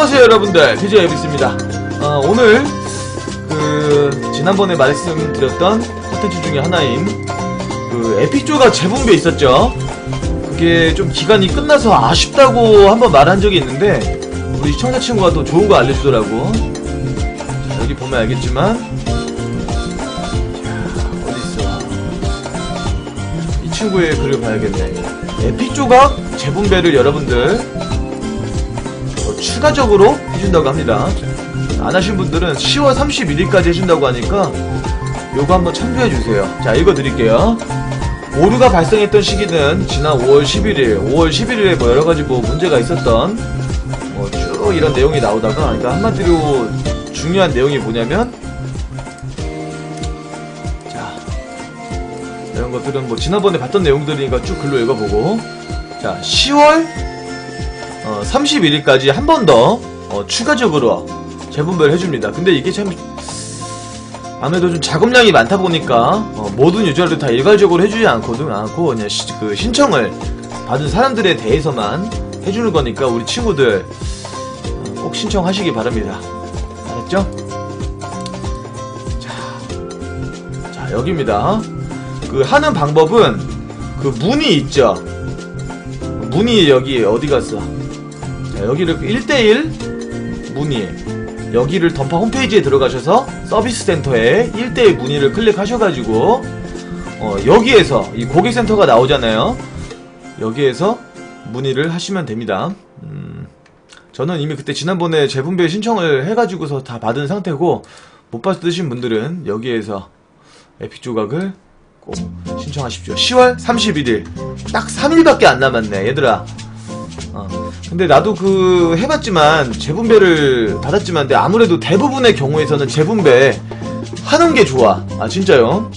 안녕하세요 여러분들? 피지 에비스입니다. 어, 오늘 그 지난번에 말씀드렸던 컨텐츠 중에 하나인 그 에피조가 재분배 있었죠? 그게 좀 기간이 끝나서 아쉽다고 한번 말한 적이 있는데 우리 시청자 친구가 또 좋은 거 알려주더라고. 자 여기 보면 알겠지만 자 어딨어? 이 친구의 글을 봐야겠네. 에피조각 재분배를 여러분들 어, 추가적으로 해준다고 합니다. 안 하신 분들은 10월 31일까지 해준다고 하니까 요거 한번 참조해주세요. 자, 읽어드릴게요. 오류가 발생했던 시기는 지난 5월 11일, 5월 11일에 뭐 여러가지 뭐 문제가 있었던 뭐 쭉 이런 내용이 나오다가 그러니까 한마디로 중요한 내용이 뭐냐면 자 이런 것들은 뭐 지난번에 봤던 내용들이니까 쭉 글로 읽어보고 자 10월 어, 31일까지 한 번 더 어, 추가적으로 재분배를 해줍니다. 근데 이게 참 아무래도 좀 작업량이 많다 보니까 어, 모든 유저를 다 일괄적으로 해주지 않거든 않고 그냥 시- 그 신청을 받은 사람들에 대해서만 해주는 거니까 우리 친구들 어, 꼭 신청하시기 바랍니다. 알았죠? 자, 자 여기입니다. 그 하는 방법은 그 문이 있죠. 문이 여기 어디 갔어? 자, 여기를 1대1 문의 여기를 던파 홈페이지에 들어가셔서 서비스 센터에 1대1 문의를 클릭하셔가지고 어, 여기에서 이 고객센터가 나오잖아요. 여기에서 문의를 하시면 됩니다. 음, 저는 이미 그때 지난번에 재분배 신청을 해가지고서 다 받은 상태고 못 받으신 분들은 여기에서 에픽 조각을 꼭 신청하십시오. 10월 31일 딱 3일밖에 안 남았네 얘들아 어. 근데 나도 그 해봤지만 재분배를 받았지만 근데 아무래도 대부분의 경우에서는 재분배 하는 게 좋아. 아 진짜요?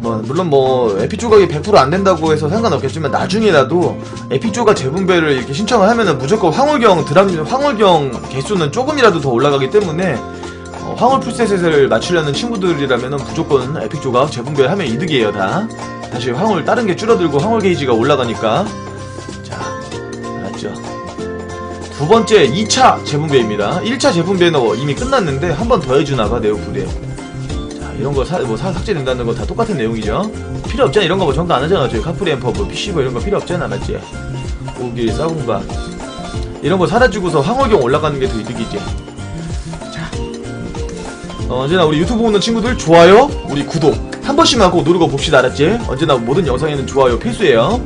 뭐 물론 뭐 에피 조각이 100%안 된다고 해서 상관없겠지만 나중에라도 에피 조각 재분배를 이렇게 신청을 하면은 무조건 황홀경 드람 황홀경 개수는 조금이라도 더 올라가기 때문에 어, 황홀 풀셋을 맞추려는 친구들이라면은 무조건 에픽 조각 재분배를 하면 이득이에요 다. 다시 황홀 다른 게 줄어들고 황홀 게이지가 올라가니까 두 번째 2차 재분배입니다. 1차 재분배는 이미 끝났는데 한 번 더 해주나봐 네오플에 자 이런 거 사, 뭐 사, 삭제된다는 거 다 똑같은 내용이죠. 필요 없잖아. 이런 거뭐 전부 안 하잖아. 저희 카프리 엠퍼 뭐 PC버 이런 거 필요 없잖아 맞지? 오기 싸군가 이런 거 사라지고서 황홀경 올라가는 게 더 이득이지. 어, 언제나 우리 유튜브 보는 친구들 좋아요, 우리 구독. 한 번씩만 꼭 누르고 봅시다 알았지? 언제나 모든 영상에는 좋아요 필수예요